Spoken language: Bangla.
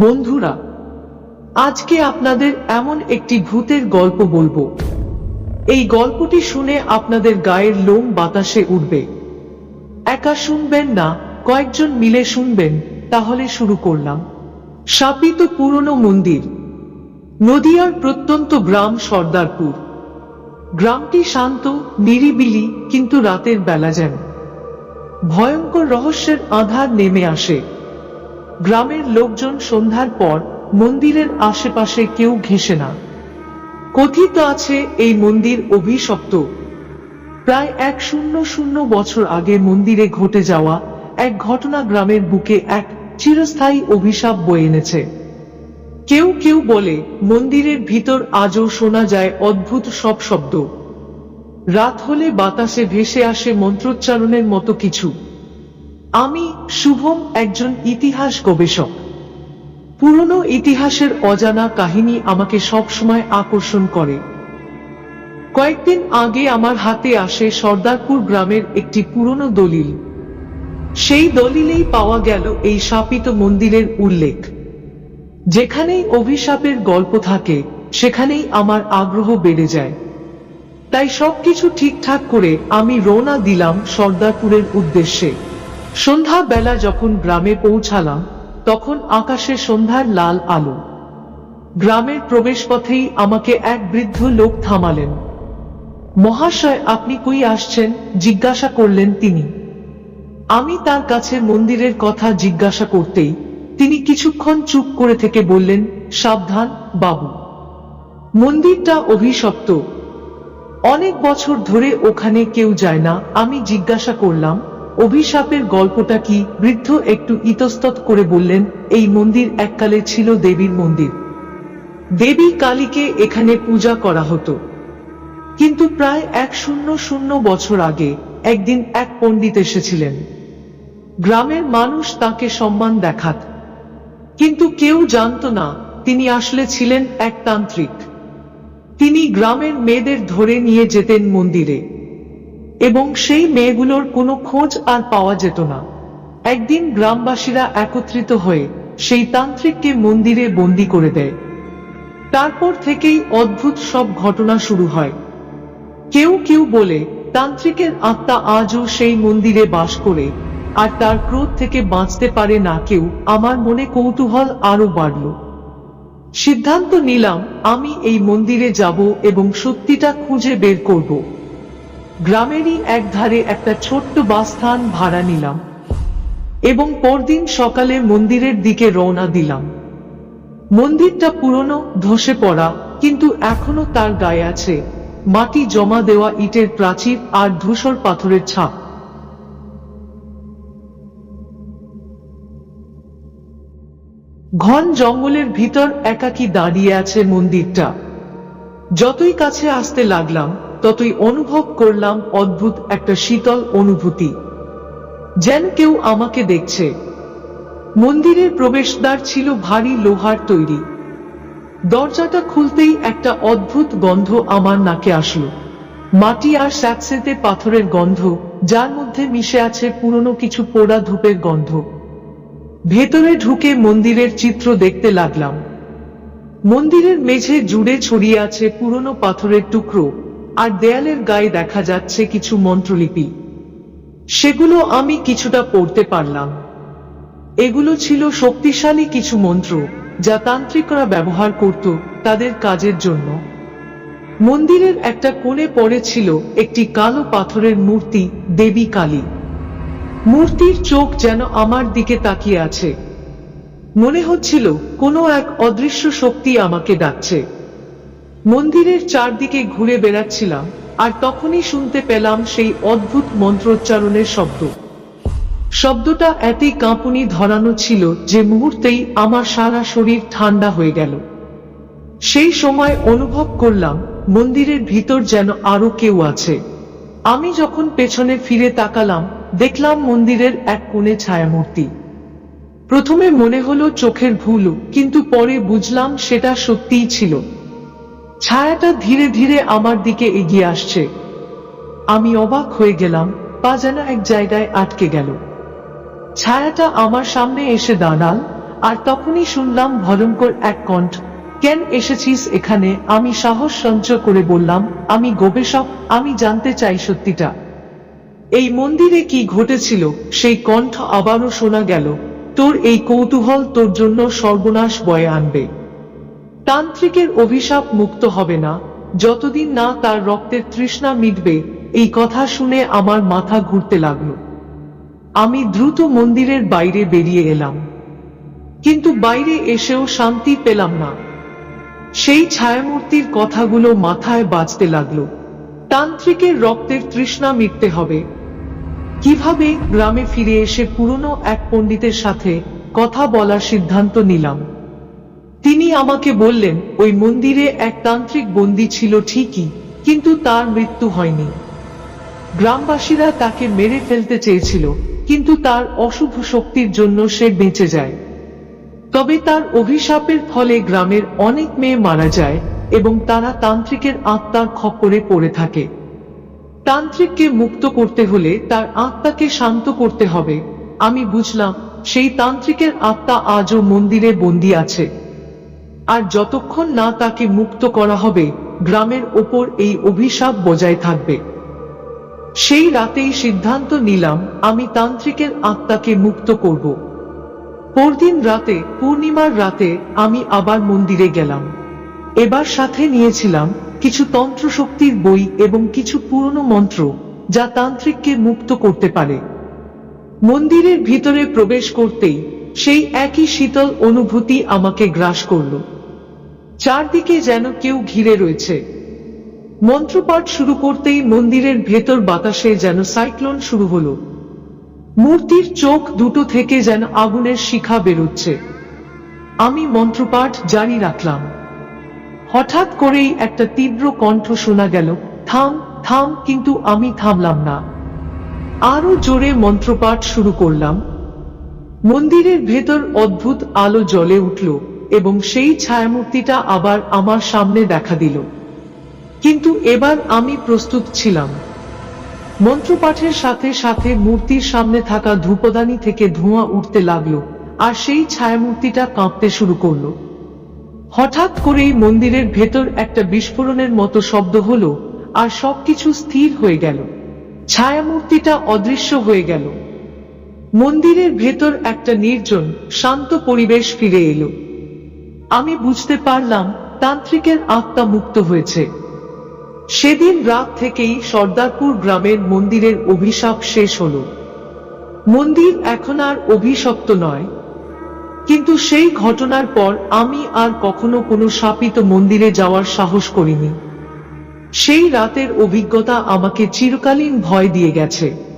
বন্ধুরা, আজকে আপনাদের এমন একটি ভূতের গল্প বলব। এই গল্পটি শুনে আপনাদের গায়ের লোম বাতাসে উঠবে। একা শুনবেন না, কয়েকজন মিলে শুনবেন, তাহলে শুরু করলাম। শাপিত পুরনো মন্দির, নদিয়ার প্রত্যন্ত গ্রাম সর্দারপুর। গ্রামটি শান্ত, নিরিবিলি, কিন্তু রাতের বেলা যেন। ভয়ঙ্কর রহস্যের আধার নেমে আসে। গ্রামের লোকজন সন্ধ্যার পর মন্দিরের আশেপাশে কেউ ঘেসে না। কথিত আছে, এই মন্দির অভিশপ্ত। প্রায় এক শূন্য শূন্য বছর আগে মন্দিরে ঘটে যাওয়া এক ঘটনা গ্রামের বুকে এক চিরস্থায়ী অভিশাপ বয়ে এনেছে। কেউ কেউ বলে, মন্দিরের ভিতর আজও শোনা যায় অদ্ভুত সব শব্দ। রাত হলে বাতাসে ভেসে আসে মন্ত্রোচ্চারণের মতো কিছু। আমি শুভম একজন ইতিহাস গবেষক। পুরনো ইতিহাসের অজানা কাহিনী আমাকে সবসময় আকর্ষণ করে। কয়েকদিন আগে আমার হাতে আসে সর্দারপুর গ্রামের একটি পুরনো দলিল। সেই দলিলেই পাওয়া গেল এই শাপিত মন্দিরের উল্লেখ। যেখানেই অভিশাপের গল্প থাকে, সেখানেই আমার আগ্রহ বেড়ে যায়। তাই সবকিছু ঠিকঠাক করে আমি রওনা দিলাম সর্দারপুরের উদ্দেশ্যে। সন্ধ্যা বেলা যখন গ্রামে পৌঁছালাম, তখন আকাশে সন্ধ্যার লাল আলো। গ্রামের প্রবেশপথেই আমাকে এক বৃদ্ধ লোক থামালেন। মহাশয়, আপনি কই আসছেন? জিজ্ঞাসা করলেন তিনি। আমি তার কাছে মন্দিরের কথা জিজ্ঞাসা করতেই তিনি কিছুক্ষণ চুপ করে থেকে বললেন, সাবধান, বাবু। মন্দিরটা অভিশপ্ত। অনেক বছর ধরে ওখানে কেউ যায় না, আমি জিজ্ঞাসা করলাম অভিশাপের গল্পটা কি? বৃদ্ধ একটু ইতস্তত করে বললেন, এই মন্দির এককালে ছিল দেবীর মন্দির। দেবী কালীকে এখানে পূজা করা হতো। কিন্তু প্রায় এক শূন্য শূন্য বছর আগে একদিন এক পণ্ডিত এসেছিলেন। গ্রামের মানুষ তাকে সম্মান দেখাত। কিন্তু কেউ জানতো না, তিনি আসলে ছিলেন এক তান্ত্রিক। তিনি গ্রামের মেয়েদের ধরে নিয়ে যেতেন মন্দিরে। এবং সেই মেয়েগুলোর কোনো খোঁজ আর পাওয়া যেত না। একদিন গ্রামবাসীরা একত্রিত হয়ে সেই তান্ত্রিককে মন্দিরে বন্দি করে দেয়। তারপর থেকেই অদ্ভুত সব ঘটনা শুরু হয়। কেউ কেউ বলে, তান্ত্রিকের আত্মা আজও সেই মন্দিরে বাস করে, আর তার ক্রোধ থেকে বাঁচতে পারে না কেউ, আমার মনে কৌতূহল আরও বাড়ল। সিদ্ধান্ত নিলাম, আমি এই মন্দিরে যাব এবং সত্যিটা খুঁজে বের করব। গ্রামেরই এক ধারে একটা ছোট্ট বাসস্থান ভাড়া নিলাম এবং পরদিন সকালে মন্দিরের দিকে রওনা দিলাম। মন্দিরটা পুরনো, ধসে পড়া, কিন্তু এখনও তার গায়ে আছে। মাটি জমা দেওয়া ইটের প্রাচীর আর ধূসর পাথরের ছাপ। ঘন জঙ্গলের ভিতর একাকি দাঁড়িয়ে আছে মন্দিরটা। যতই কাছে আসতে লাগলাম ততই অনুভব করলাম অদ্ভুত একটা শীতল অনুভূতি। যেন কেউ আমাকে দেখছে। মন্দিরের প্রবেশদ্বার ছিল ভারী লোহার তৈরি। দরজাটা খুলতেই একটা অদ্ভুত গন্ধ আমার নাকে আসলো। মাটি আর স্যাঁতসেঁতে পাথরের গন্ধ, যার মধ্যে মিশে আছে পুরনো কিছু পোড়া ধূপের গন্ধ। ভেতরে ঢুকে মন্দিরের চিত্র দেখতে লাগলাম। মন্দিরের মেঝে জুড়ে ছড়িয়ে আছে পুরনো পাথরের টুকরো। আর দেয়ালের গায়ে দেখা যাচ্ছে কিছু মন্ত্রলিপি। সেগুলো আমি কিছুটা পড়তে পারলাম। এগুলো ছিল শক্তিশালী কিছু মন্ত্র যা তান্ত্রিকরা ব্যবহার করত তাদের কাজের জন্য। মন্দিরের একটা কোণে পড়ে ছিল একটি কালো পাথরের মূর্তি, দেবী কালী। মূর্তির চোখ যেন আমার দিকে তাকিয়ে আছে। মনে হচ্ছিল কোনো এক অদৃশ্য শক্তি আমাকে ডাকছে। মন্দিরের চারদিকে ঘুরে বেড়াচ্ছিলাম, আর তখনই শুনতে পেলাম সেই অদ্ভুত মন্ত্রোচ্চারণের শব্দ। শব্দটা এতই কাঁপুনি ধরানো ছিল যে মুহূর্তেই আমার সারা শরীর ঠান্ডা হয়ে গেল। সেই সময় অনুভব করলাম, মন্দিরের ভিতর যেন আরও কেউ আছে। আমি যখন পেছনে ফিরে তাকালাম, দেখলাম মন্দিরের এক কোণে ছায়ামূর্তি। প্রথমে মনে হলো চোখের ভুল, কিন্তু পরে বুঝলাম সেটা সত্যিই ছিল। ছায়াটা ধীরে ধীরে আমার দিকে এগিয়ে আসছে। আমি অবাক হয়ে গেলাম, পা যেন এক জায়গায় আটকে গেল। ছায়াটা আমার সামনে এসে দাঁড়াল, আর তখনই শুনলাম ভয়ঙ্কর এক কণ্ঠ, কেন এসেছিস এখানে? আমি সাহস সঞ্চয় করে বললাম, আমি গবেষক, আমি জানতে চাই সত্যিটা। এই মন্দিরে কি ঘটেছিল? সেই কণ্ঠ আবারও শোনা গেল, তোর এই কৌতূহল তোর জন্য সর্বনাশ বয়ে আনবে। তান্ত্রিকের অভিশাপ মুক্ত হবে না। যতদিন না তার রক্তের তৃষ্ণা মিটবে, এই কথা শুনে আমার মাথা ঘুরতে লাগল। আমি দ্রুত মন্দিরের বাইরে বেরিয়ে এলাম। কিন্তু বাইরে এসেও শান্তি পেলাম না। সেই ছায়ামূর্তির কথাগুলো মাথায় বাজতে লাগল। তান্ত্রিকের রক্তের তৃষ্ণা মিটতে হবে। কীভাবে গ্রামে ফিরে এসে পুরনো এক পণ্ডিতের সাথে কথা বলার সিদ্ধান্ত নিলাম। তিনি আমাকে বললেন, ওই মন্দিরে এক তান্ত্রিক বন্দী ছিল ঠিকই, কিন্তু তার মৃত্যু হয়নি। গ্রামবাসীরা তাকে মেরে ফেলতে চেয়েছিল, কিন্তু তার অশুভ শক্তির জন্য সে বেঁচে যায়। তবে তার অভিশাপের ফলে গ্রামের অনেক মেয়ে মারা যায় এবং তারা তান্ত্রিকের আত্মার খপ্পরে পড়ে থাকে। তান্ত্রিককে মুক্ত করতে হলে তার আত্মাকে শান্ত করতে হবে। আমি বুঝলাম, সেই তান্ত্রিকের আত্মা আজও মন্দিরে বন্দী আছে। আর যতক্ষণ না তাকে মুক্ত করা হবে, গ্রামের ওপর এই অভিশাপ বজায় থাকবে। সেই রাতেই সিদ্ধান্ত নিলাম, আমি তান্ত্রিকের আত্মাকে মুক্ত করব। পরদিন রাতে, পূর্ণিমার রাতে, আমি আবার মন্দিরে গেলাম। এবার সাথে নিয়েছিলাম কিছু তন্ত্র শক্তির বই এবং কিছু পুরনো মন্ত্র, যা তান্ত্রিককে মুক্ত করতে পারে। মন্দিরের ভিতরে প্রবেশ করতেই সেই একই শীতল অনুভূতি আমাকে গ্রাস করল। চারদিকে যেন কেউ ঘিরে রয়েছে। মন্ত্রপাঠ শুরু করতেই মন্দিরের ভেতর বাতাসে যেন সাইক্লোন শুরু হলো। মূর্তির চোখ দুটো থেকে যেন আগুনের শিখা বেরোচ্ছে। আমি মন্ত্রপাঠ জারি রাখলাম। হঠাৎ করেই একটা তীব্র কণ্ঠ শোনা গেল, থাম থাম, কিন্তু আমি থামলাম না। আরও জোরে মন্ত্রপাঠ শুরু করলাম। মন্দিরের ভেতর অদ্ভুত আলো জ্বলে উঠল। এবং সেই ছায়ামূর্তিটা আবার আমার সামনে দেখা দিল। কিন্তু এবার আমি প্রস্তুত ছিলাম। মন্ত্রপাঠের সাথে সাথে মূর্তির সামনে থাকা ধূপদানি থেকে ধোঁয়া উঠতে লাগল আর সেই ছায়ামূর্তিটা কাঁপতে শুরু করল। হঠাৎ করেই মন্দিরের ভেতর একটা বিস্ফোরণের মতো শব্দ হলো আর সবকিছু স্থির হয়ে গেল। ছায়ামূর্তিটা অদৃশ্য হয়ে গেল। মন্দিরের ভেতর একটা নির্জন, শান্ত পরিবেশ ফিরে এলো। আমি বুঝতে পারলাম তান্ত্রিকের আত্মা মুক্ত হয়েছে। সেদিন রাত থেকেই সর্দারপুর গ্রামের মন্দিরের অভিশাপ শেষ হলো। মন্দির এখন আর অভিশপ্ত নয়। কিন্তু সেই ঘটনার পর আমি আর কখনো কোনো শাপিত মন্দিরে যাওয়ার সাহস করিনি। সেই রাতের অভিজ্ঞতা আমাকে চিরকালীন ভয় দিয়ে গেছে।